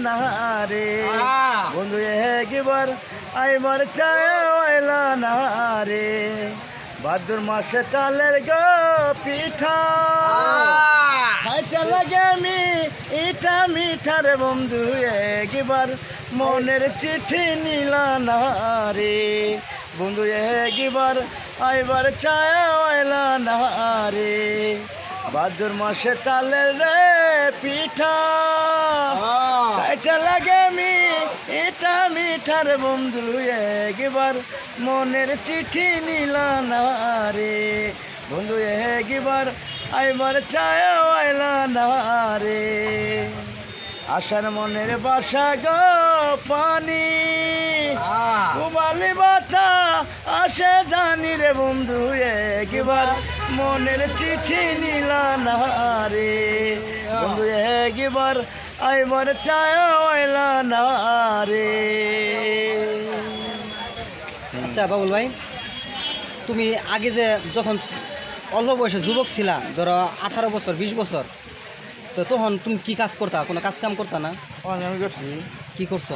না রে আহ! বন্ধু একবার আইবার চায় ওইলা না রে ভাদ্র মাসে চালের গো পিঠা। খাইতে লাগে আমি ইটা মিঠার বন্ধু একবার মনের চিঠি নিলা না রে বন্ধু একবার আইবার চায় ওইলা না রে ভাদ্র মাসে চালের রে পিঠা। খাইতে লাগে আমি এটা মিঠার বন্ধু একবার। মনের চিঠি নিলা না রে বন্ধু একবার। আইবার চায় আইলা না রে। আশার মনের বাসা গো পানি। উবালি বাতা আসে জানি রে বন্ধু একবার। মনের চিঠি নিলা না রে। বন্ধু একবার আইবার চায় না রে। আচ্ছা বাবুল ভাই তুমি আগে যে যখন অল্প বয়সে যুবক ছিলা ধরো আঠারো বছর বিশ বছর তো তখন তুমি কি কাজ করতা? কোনো কাজ কাম করতা না? আমি করছি। কি করছ?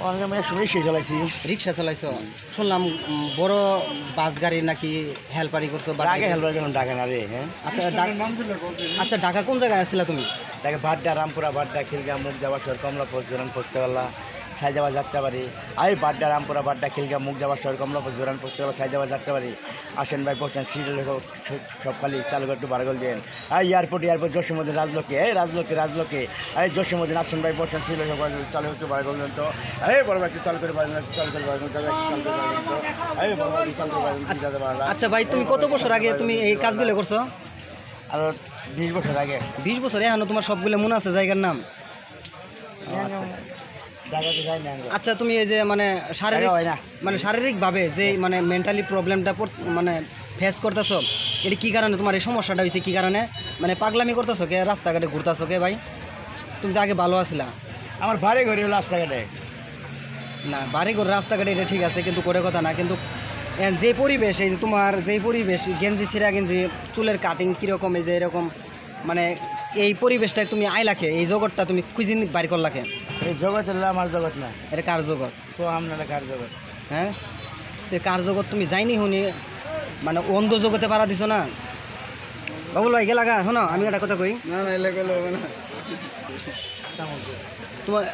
অনেক আমি একসময় সে চালাইছি রিক্সা চালাইছো? শুনলাম বড় বাস গাড়ি নাকি হেল্পারি করছ আগে না রে হ্যাঁ? আচ্ছা আচ্ছা ঢাকা কোন জায়গায় আসছিলা তুমি? ঢাকা ভাড্ডা রামপুরা ভাড্ডা খিলগা মুখ যাওয়া শহর কমলাপুর জোরান পোস্তওয়ালা সাইজাবাদ যাত্রাবাড়ি আই ভাড্ডা রামপুরা ভাড্ডা খিলগা মুখ যাওয়া শহর কমলাপুর জোরান পোস্তওয়ালা সাইজাবাদ যাত্রাবাড়ি আসেন ভাই পৌঁছান সিরিয়াল সব খালি চালু একটু বারগল দেন আই এয়ারপোর্ট এয়ারপোর্ট জসীমুদ্দিন রাজলোকে এই রাজলোকে রাজলোকে এই জসীমুদ্দিন আসেন ভাই পৌঁছান সিরিয়াল চালু একটু বারগল দেন তো এই বড় ভাই একটু চালু করে বারগল চালু করে বারগল চালু করে এই বড় ভাই চালু করে আচ্ছা ভাই তুমি কত বছর আগে তুমি এই কাজগুলো করছ? আর বিশ বছর আগে। বিশ বছর এখনও তোমার সবগুলো মনে আছে জায়গার নাম? আচ্ছা। আচ্ছা তুমি এই যে মানে শারীরিক হয় না। মানে শারীরিকভাবে যে মানে মেন্টালি প্রবলেমটা মানে ফেস করতেছো এটা কি কারণে? তোমার এই সমস্যাটা হয়েছে কি কারণে? মানে পাগলামি করতেছো কে? রাস্তাঘাটে ঘুরতেছো কে ভাই? তুমি তো আগে ভালো আছিলা। আমার বাড়ি ঘরে রাস্তাঘাটে। না বাড়ি ঘর রাস্তাঘাটে এটা ঠিক আছে কিন্তু করে কথা না। কিন্তু যে পরিবেশ এই যে তোমার যে পরিবেশ গেঞ্জি ছিঁড়া গেঞ্জি চুলের কাটিং কীরকম এই যে এরকম মানে এই পরিবেশটায় তুমি আইলাকে এই জগৎটা তুমি খুঁজিন বাইর করলাকে এই জগৎ হলো আমার জগৎ না এটা কার জগৎ? তো আপনারা কার জগৎ? হ্যাঁ? তো কার জগৎ তুমি যাইনি শুনি মানে অন্ধ জগতে পারা দিছো না? বাবুল ভাই গেলা গা শোনো আমি একটা কথা কই। না না এলাকা না। তোমার